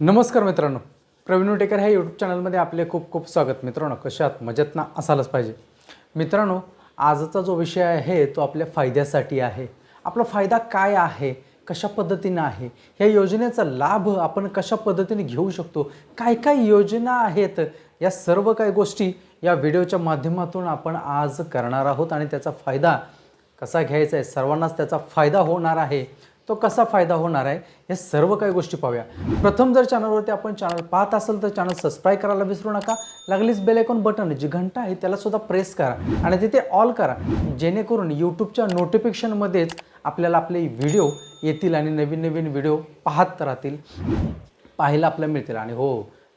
नमस्कार मित्रांनो. प्रवीण उटेकर ह्या यूट्यूब चॅनलमध्ये आपले खूप खूप स्वागत. मित्रांनो कशात मजेत ना? असायलाच पाहिजे. मित्रांनो आजचा जो विषय आहे तो आपल्या फायद्यासाठी आहे. आपला फायदा काय आहे? कशा पद्धतीनं आहे? ह्या योजनेचा लाभ आपण कशा पद्धतीने घेऊ शकतो? काय काय योजना आहेत? या सर्व काही गोष्टी या व्हिडिओच्या माध्यमातून आपण आज करणार आहोत आणि त्याचा फायदा कसा घ्यायचा आहे? सर्वांनाच त्याचा फायदा होणार आहे. तो कसा फायदा होणार आहे हे सर्व काही गोष्टी पाहूया. प्रथम जर चॅनलवरती आपण चॅनल पाहत असेल तर चॅनल सबस्क्राईब करायला विसरू नका. लागलीच बेल आयकॉन बटन जी घंटा आहे त्याला सुद्धा प्रेस करा आणि तिथे ऑल करा. जेणेकरून यूट्यूबच्या नोटिफिकेशनमध्येच आपल्याला आपले व्हिडिओ येतील आणि नवीन नवीन व्हिडिओ पाहत राहतील पाहायला आपल्याला मिळतील. आणि हो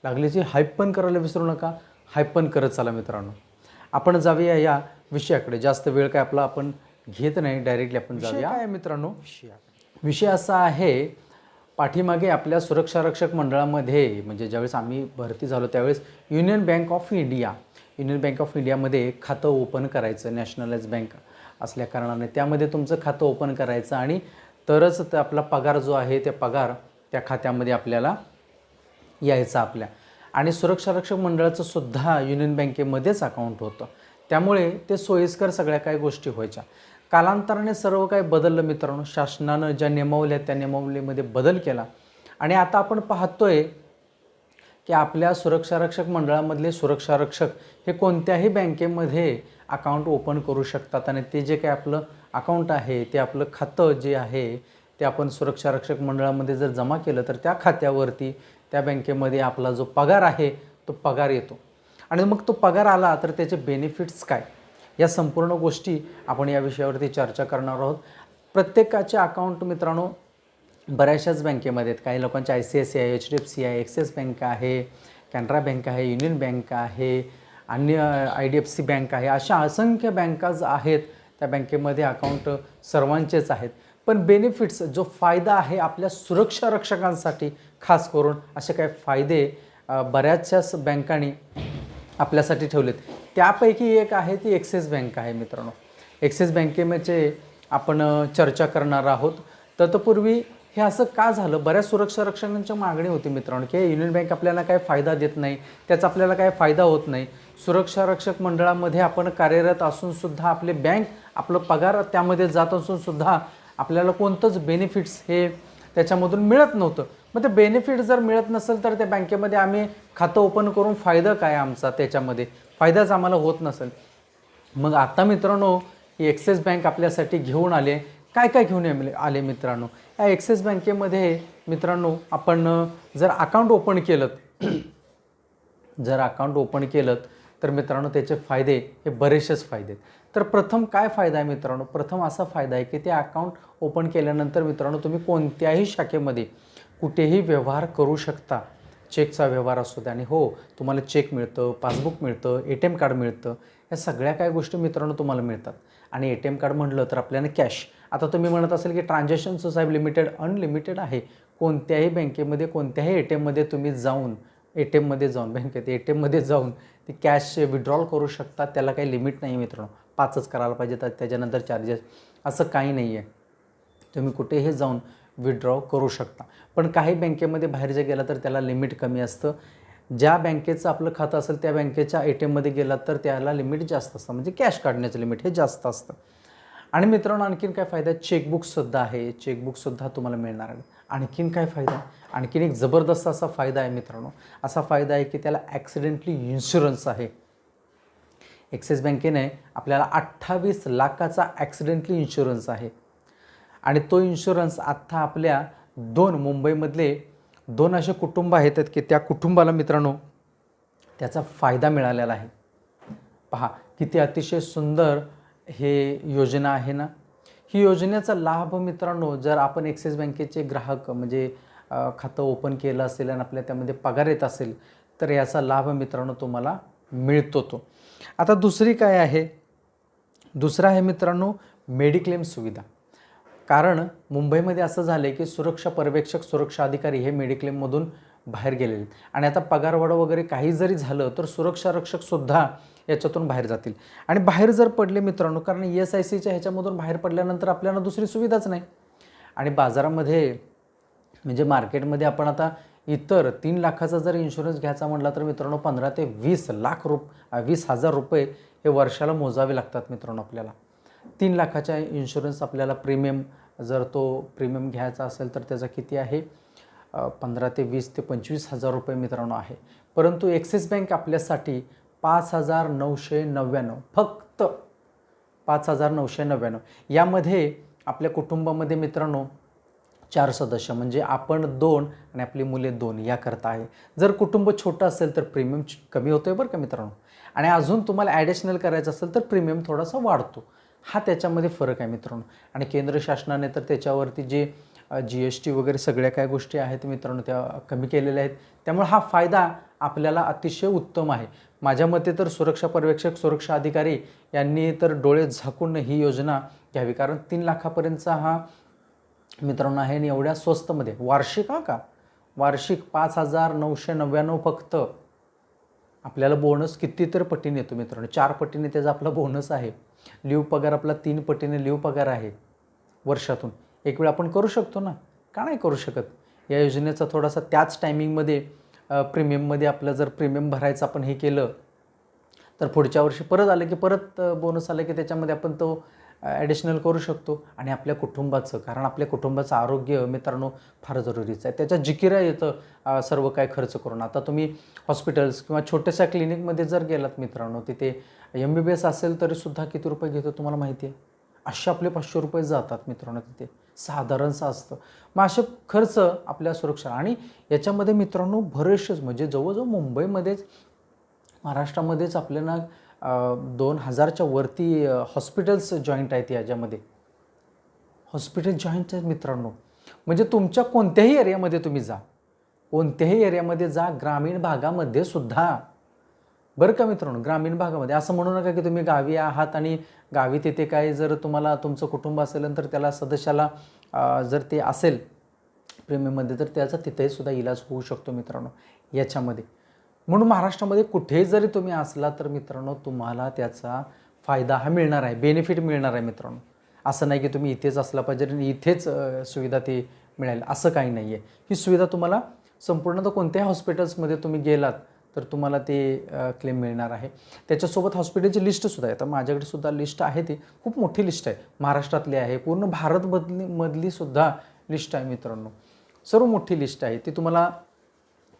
लागलीची हाईप पण करायला विसरू नका. हाईप पण करत चला मित्रांनो. आपण जाऊया या विषयाकडे. जास्त वेळ काय आपला आपण घेत नाही. डायरेक्टली आपण जाऊया. मित्रांनो? विषय विषय असा आहे पाठीमागे आपल्या सुरक्षा रक्षक मंडळामध्ये म्हणजे ज्यावेळेस आम्ही भरती झालो त्यावेळेस union bank of India union bank of इंडियामध्ये खातं ओपन करायचं नॅशनलाइज बँक असल्या कारणाने. त्यामध्ये तुमचं खातं ओपन करायचं आणि तरच ते आपला पगार जो आहे ते पगार त्या खात्यामध्ये आपल्याला यायचं आपल्या. आणि सुरक्षा रक्षक मंडळाचं सुद्धा युनियन बँकेमध्येच अकाउंट होतं. त्यामुळे ते सोयीस्कर सगळ्या काही गोष्टी व्हायच्या. कालांतराने सर्व काही बदललं मित्रांनो. शासनानं ज्या नेमावल्या त्या नियमावलीमध्ये बदल केला. आणि आता आपण पाहतोय की आपल्या सुरक्षारक्षक मंडळामधले सुरक्षारक्षक हे कोणत्याही बँकेमध्ये अकाउंट ओपन करू शकतात. आणि ते जे काही आपलं अकाउंट आहे ते आपलं खातं जे आहे ते आपण सुरक्षारक्षक मंडळामध्ये जर जमा केलं तर त्या खात्यावरती त्या बँकेमध्ये आपला जो पगार आहे तो पगार येतो. आणि मग तो पगार आला तर त्याचे बेनिफिट्स काय? या संपूर्ण गोष्टी आपण या विषयावरती चर्चा करणार आहोत. प्रत्येकाचे अकाउंट मित्रांनो बऱ्याचशाच बँकेमध्ये आहेत. काही लोकांचे I C I C I H D F C I Axis bank आहे कॅनरा बँक आहे युनियन बँक आहे अन्य I D F C bank आहे. अशा असंख्य बँकाज आहेत. त्या बँकेमध्ये अकाउंट सर्वांचेच आहेत. पण बेनिफिट्स जो फायदा आहे आपल्या सुरक्षा रक्षकांसाठी खास करून असे काही फायदे बऱ्याचशाच बँकांनी आपल्यासाठी ठेवलेत. त्यापैकी एक आहे ती एक्सिस बँक आहे मित्रांनो. एक्सिस बँकेमध्ये आपण चर्चा करणार आहोत. तत्पूर्वी हे असं का झालं? बऱ्याच सुरक्षा रक्षकांच्या मागणी होती मित्रांनो की युनियन बँक आपल्याला काय फायदा देत नाही त्याचा आपल्याला काय फायदा होत नाही. सुरक्षा रक्षक मंडळामध्ये आपण कार्यरत असूनसुद्धा आपले बँक आपलं पगार त्यामध्ये जात असूनसुद्धा आपल्याला कोणतंच बेनिफिट्स हे त्याच्यामधून मिळत नव्हतं. मग ते बेनिफिट जर मिळत नसेल तर त्या बँकेमध्ये आम्ही खातं ओपन करून फायदा काय आमचा त्याच्यामध्ये? फायदाच आम्हाला होत नसेल. मग आता मित्रांनो ही ॲक्सिस बँक आपल्यासाठी घेऊन आले. काय काय घेऊन आले आले मित्रांनो? या ॲक्सिस बँकेमध्ये मित्रांनो आपण जर अकाउंट ओपन केलं जर अकाउंट ओपन केलं तर मित्रांनो त्याचे फायदे हे बरेचसेच फायदे आहेत. तर प्रथम काय फायदा आहे मित्रांनो? प्रथम असा फायदा आहे की ते अकाउंट ओपन केल्यानंतर मित्रांनो तुम्ही कोणत्याही शाखेमध्ये कुठेही व्यवहार करू शकता. चेकचा व्यवहार असतो आणि हो तुम्हाला चेक मिळतं पासबुक मिळतं ए टी एम कार्ड मिळतं या सगळ्या काय गोष्टी मित्रांनो तुम्हाला मिळतात. आणि ए टी एम कार्ड म्हटलं तर आपल्याला कॅश. आता तुम्ही म्हणत असेल की ट्रान्झॅक्शनचं साहेब लिमिटेड अनलिमिटेड आहे. कोणत्याही बँकेमध्ये कोणत्याही ए टी एममध्ये तुम्ही जाऊन ए टी एममध्ये जाऊन बँकेत ए टी एममध्ये जाऊन ते कॅश विड्रॉल करू शकता. त्याला काही लिमिट नाही मित्रांनो. पाचच करायला पाहिजे तर त्याच्यानंतर चार्जेस. असं काही नाही आहे तुम्ही कुठेही जाऊन विड्रॉ करू शकता. पण काही बँकेमध्ये बाहेर जे गेला तर त्याला लिमिट कमी असतं. ज्या बँकेचं आपलं खातं असेल त्या बँकेच्या ए टी एममध्ये गेलात तर त्याला लिमिट जास्त असतं. म्हणजे कॅश काढण्याचं लिमिट हे जास्त असतं. आणि मित्रांनो आणखीन काय फायदा? आहे चेकबुकसुद्धा आहे. चेकबुकसुद्धा तुम्हाला मिळणार आहे. आणखीन काय फायदा? आणखीन एक जबरदस्त असा फायदा आहे मित्रांनो. असा फायदा आहे की त्याला ॲक्सिडेंटली इन्शुरन्स आहे. ॲक्सिस बँकेने आपल्याला अठ्ठावीस लाखाचा ॲक्सिडेंटली इन्शुरन्स आहे. आणि तो इन्शुरन्स आत्ता आपल्या दोन मुंबईमधले दोन असे कुटुंब आहेत की त्या कुटुंबाला मित्रांनो त्याचा फायदा मिळालेला आहे. पहा किती अतिशय सुंदर हे योजना आहे ना. ही योजनेचा लाभ मित्रांनो जर आपण ॲक्सिस बँकेचे ग्राहक म्हणजे खातं ओपन केलं असेल आणि आपल्या त्यामध्ये पगार येत असेल तर याचा लाभ मित्रांनो तुम्हाला मिळतो तो. आता दुसरी काय आहे? दुसरा आहे मित्रांनो मेडिक्लेम सुविधा. कारण मुंबईमध्ये असं झालं आहे की सुरक्षा पर्यवेक्षक सुरक्षा अधिकारी हे मेडिक्लेममधून बाहेर गेलेले आणि आता पगारवाढ वगैरे काही जरी झालं तर सुरक्षा रक्षकसुद्धा याच्यातून बाहेर जातील. आणि बाहेर जर पडले मित्रांनो कारण ई एस आय सीच्या ह्याच्यामधून बाहेर पडल्यानंतर आपल्याला दुसरी सुविधाच नाही. आणि बाजारामध्ये म्हणजे मार्केटमध्ये आपण आता इतर तीन लाखाचा जर इन्शुरन्स घ्यायचा म्हटला तर मित्रांनो पंधरा ते वीस लाख रुप वीस हजार रुपये हे वर्षाला मोजावे लागतात मित्रांनो आपल्याला. तीन लाखाच्या इन्शुरन्स आपल्याला प्रीमियम जर तो प्रीमियम घ्यायचा असेल तर त्याचा किती आहे? पंधरा ते वीस ते पंचवीस हजार रुपये मित्रांनो आहे. परंतु ॲक्सिस बँक आपल्यासाठी पाच हजार नऊशे नव्याण्णव फक्त पाच हजार नऊशे नव्याण्णव. यामध्ये आपल्या कुटुंबामध्ये मित्रांनो चार सदस्य म्हणजे आपण दोन आणि आपली मुले दोन याकरता आहे. जर कुटुंब छोटं असेल तर प्रीमियम कमी होतो आहे बरं का मित्रांनो. आणि अजून तुम्हाला ॲडिशनल करायचं असेल तर प्रीमियम थोडासा वाढतो. हा त्याच्यामध्ये फरक आहे मित्रांनो. आणि केंद्र शासनाने तर त्याच्यावरती जे जी एस टी वगैरे सगळ्या काय गोष्टी आहेत मित्रांनो त्या कमी केलेल्या आहेत. त्यामुळे हा फायदा आपल्याला अतिशय उत्तम आहे. माझ्या मते तर सुरक्षा पर्यवेक्षक सुरक्षा अधिकारी यांनी तर डोळे झाकून ही योजना घ्यावी. कारण तीन लाखापर्यंतचा हा मित्रांनो आहे आणि एवढ्या स्वस्तमध्ये. वार्षिक हा का? वार्षिक पाच हजार नऊशे नव्याण्णव फक्त. आपल्याला बोनस कितीतरी पटीने येतो मित्रांनो. चार पटीने त्याचा आपला बोनस आहे. लिव पगार आपला तीन पटीने लिव पगार आहे वर्षातून. एक वेळ आपण करू शकतो ना? का नाही करू शकत? या योजनेचा थोडासा त्याच टायमिंगमध्ये प्रीमियममध्ये आपलं जर प्रीमियम भरायचं आपण हे केलं तर पुढच्या वर्षी परत आलं की परत बोनस आलं की त्याच्यामध्ये आपण तो ॲडिशनल करू शकतो आणि आपल्या कुटुंबाचं कारण आपल्या कुटुंबाचं आरोग्य मित्रांनो फार जरुरीचं आहे. त्याच्या जिकिरा येतं सर्व काय खर्च करून. आता तुम्ही हॉस्पिटल्स किंवा छोट्याशा क्लिनिकमध्ये जर गेलात मित्रांनो तिथे एम बी बी एस असेल तरीसुद्धा किती रुपये घेतो तुम्हाला माहिती आहे? असे आपले पाचशे रुपये जातात मित्रांनो तिथे. साधारणसं असतं. मग असे खर्च आपल्या सुरक्षा आणि याच्यामध्ये मित्रांनो बरेचसेच म्हणजे जवळजवळ मुंबईमध्येच महाराष्ट्रामध्येच आपल्याला दोन हजारच्या वरती हॉस्पिटल्स जॉईंट आहेत याच्यामध्ये. हॉस्पिटल जॉईंट आहेत मित्रांनो. म्हणजे तुमच्या कोणत्याही एरियामध्ये तुम्ही जा. कोणत्याही एरियामध्ये जा ग्रामीण भागामध्ये सुद्धा. बरं का मित्रांनो? ग्रामीण भागामध्ये. असं म्हणू नका की तुम्ही गावी आहात आणि गावी तिथे काय जर तुम्हाला तुमचं कुटुंब असेल तर त्याला सदस्याला जर ते असेल प्रेमीमध्ये तर त्याचा तिथेही सुद्धा इलाज होऊ शकतो मित्रांनो याच्यामध्ये. म्हणून महाराष्ट्रामध्ये कुठेही जरी तुम्ही असला तर मित्रांनो तुम्हाला त्याचा फायदा हा मिळणार आहे बेनिफिट मिळणार आहे मित्रांनो. असं नाही की तुम्ही इथेच असला पाहिजे आणि इथेच सुविधा ती मिळेल असं काही नाही आहे ही सुविधा तुम्हाला संपूर्ण कोणत्याही हॉस्पिटल्समध्ये तुम्ही गेलात तर तुम्हाला ते क्लेम मिळणार आहे. त्याच्यासोबत हॉस्पिटलची लिस्टसुद्धा आहे. तर माझ्याकडे सुद्धा लिस्ट आहे ती. खूप मोठी लिस्ट आहे. महाराष्ट्रातली आहे. पूर्ण भारतमधली मधली सुद्धा लिस्ट आहे मित्रांनो. सर्व मोठी लिस्ट आहे. ती तुम्हाला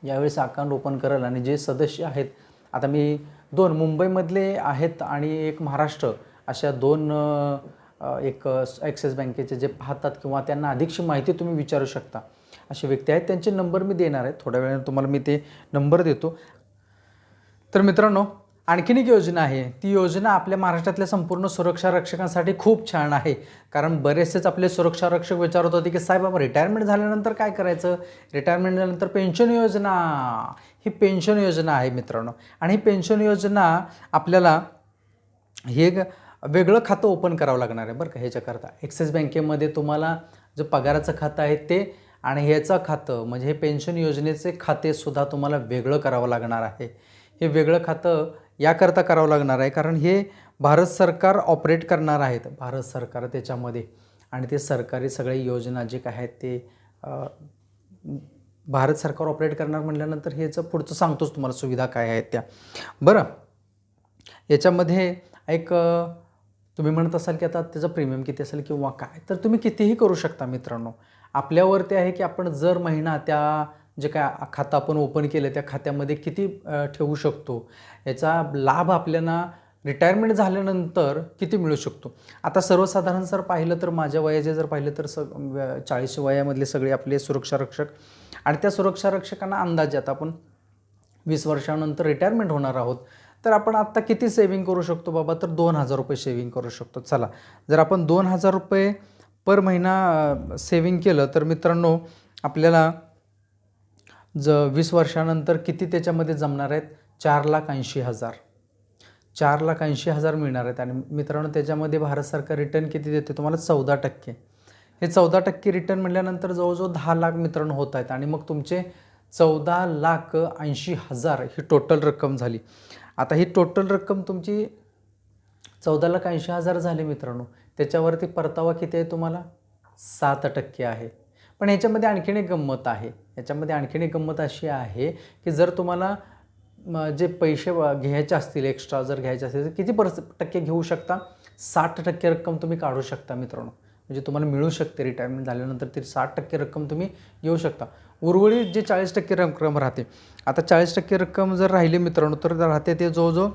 यावेळेस अकाउंट ओपन करेल आणि जे सदस्य आहेत आता मी दोन मुंबईमधले आहेत आणि एक महाराष्ट्र अशा दोन एक ॲक्सिस बँकेचे जे पाहतात किंवा त्यांना अधिकची माहिती तुम्ही विचारू शकता. असे व्यक्ती आहेत त्यांचे नंबर मी देणार आहे. थोड्या वेळाने तुम्हाला मी ते नंबर देतो. तर मित्रांनो आणखीन एक योजना आहे. ती योजना आपल्या महाराष्ट्रातल्या संपूर्ण सुरक्षा रक्षकांसाठी खूप छान आहे. कारण बरेचसेच आपले सुरक्षा रक्षक विचारत होते की साहेब आपण रिटायरमेंट झाल्यानंतर काय करायचं? रिटायरमेंट झाल्यानंतर पेन्शन योजना. ही पेन्शन योजना आहे मित्रांनो. आणि ही पेन्शन योजना आपल्याला हे एक वेगळं खातं ओपन करावं लागणार आहे बरं का ह्याच्याकरता. ॲक्सिस बँकेमध्ये तुम्हाला जो पगाराचं खातं आहे ते आणि ह्याचं खातं म्हणजे हे पेन्शन योजनेचे खातेसुद्धा तुम्हाला वेगळं करावं लागणार आहे. हे वेगळं खातं याकरता करावं लागणार आहे. कारण हे भारत सरकार ऑपरेट करणार आहेत. भारत सरकार त्याच्यामध्ये. आणि ते सरकारी सगळे योजना जे काय आहेत ते भारत सरकार ऑपरेट करणार म्हटल्यानंतर ह्याचं पुढचं सांगतोच तुम्हाला सुविधा काय आहेत त्या. बरं. याच्यामध्ये एक तुम्ही म्हणत असाल की आता त्याचं प्रीमियम किती असेल किंवा काय तर तुम्ही कितीही करू शकता मित्रांनो. आपल्यावरती आहे की आपण जर महिना त्या जे काय खातं आपण ओपन केलं त्या खात्यामध्ये किती ठेवू शकतो? याचा लाभ आपल्याला रिटायरमेंट झाल्यानंतर किती मिळू शकतो? आता सर्वसाधारण जर पाहिलं तर माझ्या वयाचे जर पाहिलं तर स चाळीस वयामधले सगळे आपले सुरक्षा रक्षक आणि त्या सुरक्षा रक्षकांना अंदाजे आता आपण वीस वर्षानंतर रिटायरमेंट होणार आहोत. तर आपण आत्ता किती सेविंग करू शकतो बाबा? तर दोन हजार रुपये सेविंग करू शकतो. चला जर आपण दोन हजार रुपये पर महिना सेविंग केलं तर मित्रांनो आपल्याला ज वीस वर्षानंतर किती त्याच्यामध्ये जमणार आहेत? चार लाख ऐंशी हजार. चार लाख ऐंशी हजार मिळणार आहेत. आणि मित्रांनो त्याच्यामध्ये भारत सरकार रिटर्न किती देते तुम्हाला चौदा टक्के. हे चौदा टक्के रिटर्न म्हटल्यानंतर जवळजवळ दहा लाख मित्रांनो होत आहेत. आणि मग तुमचे चौदा लाख ऐंशी हजार ही टोटल रक्कम झाली. आता ही टोटल रक्कम तुमची चौदा लाख ऐंशी हजार झाले मित्रांनो. त्याच्यावरती परतावा किती आहे तुम्हाला? सात टक्के आहे. पण याच्यामध्ये आणखीन एक गंमत आहे. याच्यामध्ये आणखीन एक गंमत अशी आहे की जर तुम्हाला जे पैसे घ्यायचे असतील एक्स्ट्रा जर घ्यायचे असतील तर किती पर्स टक्के घेऊ शकता? साठ टक्के रक्कम तुम्ही काढू शकता मित्रांनो. म्हणजे तुम्हाला मिळू शकते रिटायरमेंट झाल्यानंतर ती साठ टक्के रक्कम तुम्ही घेऊ शकता. उर्वरित जे चाळीस टक्के रक्कम राहते आता चाळीस टक्के रक्कम जर राहिली मित्रांनो तर राहते ते जवळजवळ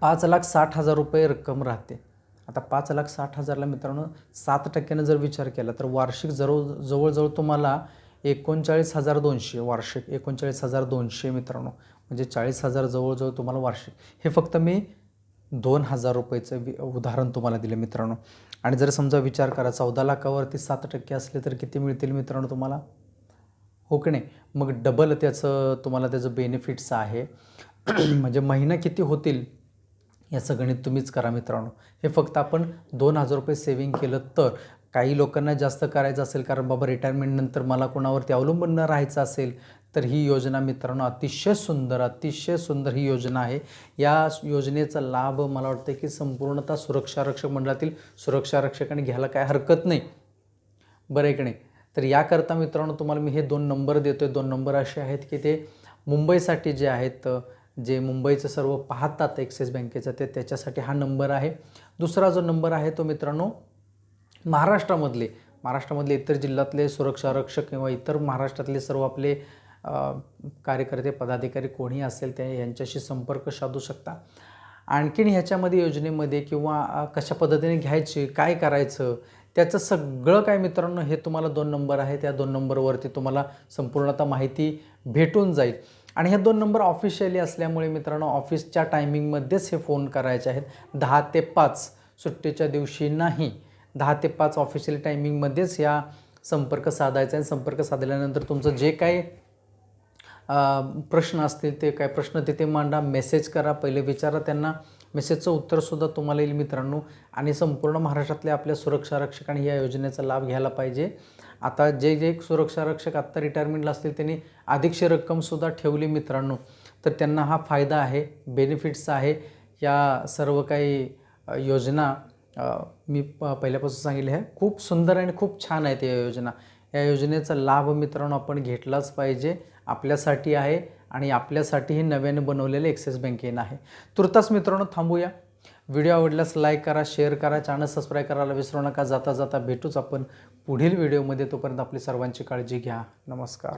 पाच लाख साठ हजार रुपये रक्कम राहते. आता पाच लाख साठ हजारला मित्रांनो सात टक्क्यानं जर विचार केला तर वार्षिक जवळ जवळजवळ तुम्हाला एकोणचाळीस हजार दोनशे वार्षिक एकोणचाळीस हजार दोनशे मित्रांनो म्हणजे चाळीस हजार जवळजवळ तुम्हाला वार्षिक. हे फक्त मी दोन हजार रुपयेचं वि उदाहरण तुम्हाला दिलं मित्रांनो. आणि जर समजा विचार करा चौदा लाखावरती सात टक्के असले तर किती मिळतील मित्रांनो तुम्हाला? हो की नाही? मग डबल त्याचं तुम्हाला त्याचं बेनिफिट्स आहे. म्हणजे महिना किती होतील? याचं गणित तुम्हीच करा मित्रांनो. हे फक्त आपण दोन हजार रुपये सेविंग केलं तर काही लोकांना जास्त करायचं असेल कारण बाबा रिटायरमेंटनंतर मला कोणावरती अवलंबून न राहायचं असेल तर ही योजना मित्रांनो अतिशय सुंदर अतिशय सुंदर ही योजना आहे. या योजनेचा लाभ मला वाटतं की संपूर्णतः सुरक्षारक्षक मंडळातील सुरक्षारक्षकांनी घ्यायला काय हरकत नाही. बरं आहे की नाही? तर याकरता मित्रांनो तुम्हाला मी हे दोन नंबर देतो आहे दोन नंबर असे आहेत की ते मुंबईसाठी जे आहेत जे मुंबईचं सर्व पाहतात ॲक्सिस बँकेचं ते त्याच्यासाठी हा नंबर आहे. दुसरा जो नंबर आहे तो मित्रांनो महाराष्ट्रामधले महाराष्ट्रामधले इतर जिल्ह्यातले सुरक्षा रक्षक किंवा इतर महाराष्ट्रातले सर्व आपले कार्यकर्ते पदाधिकारी कोणी असेल ते यांच्याशी संपर्क साधू शकता. आणखीन ह्याच्यामध्ये योजनेमध्ये किंवा कशा पद्धतीने घ्यायची काय करायचं त्याचं सगळं काय मित्रांनो हे तुम्हाला दोन नंबर आहे. त्या दोन नंबरवरती तुम्हाला संपूर्णतः माहिती भेटून जाईल. आणि ह्या दोन नंबर ऑफिशियली असल्यामुळे मित्रांनो ऑफिसच्या टायमिंगमध्येच हे फोन करायचे आहेत. दहा ते पाच सुट्टीच्या दिवशी नाही. दहा ते पाच ऑफिशियल टायमिंगमध्येच या संपर्क साधायचा आहे. संपर्क साधल्यानंतर तुमचं जे काही प्रश्न असतील ते काय प्रश्न तिथे मांडा मेसेज करा पहिले विचारा त्यांना. मेसेजचं उत्तरसुद्धा तुम्हाला येईल मित्रांनो. आणि संपूर्ण महाराष्ट्रातल्या आपल्या सुरक्षा रक्षकांनी या योजनेचा लाभ घ्यायला पाहिजे. आता जे जे सुरक्षा रक्षक आत्ता रिटायरमेंटला असतील त्यांनी अधिकची रक्कमसुद्धा ठेवली मित्रांनो. तर त्यांना हा फायदा आहे बेनिफिट्स आहे. या सर्व काही योजना मी प पहिल्यापासून सांगितले आहे. खूप सुंदर आणि खूप छान आहेत या योजना. या योजनेचा लाभ मित्रांनो आपण घेतलाच पाहिजे. आपल्यासाठी आहे आणि आपल्यासाठी हे नव्याने बनवलेले एक्सिस बँकेनं आहे. तुर्तास मित्रांनो थांबूया. व्हिडिओ आवडल्यास लाईक करा शेअर करा चॅनल सबस्क्राईब करायला विसरू नका. जाता जाता भेटूच आपण पुढील व्हिडिओमध्ये. तोपर्यंत आपली सर्वांची काळजी घ्या. नमस्कार.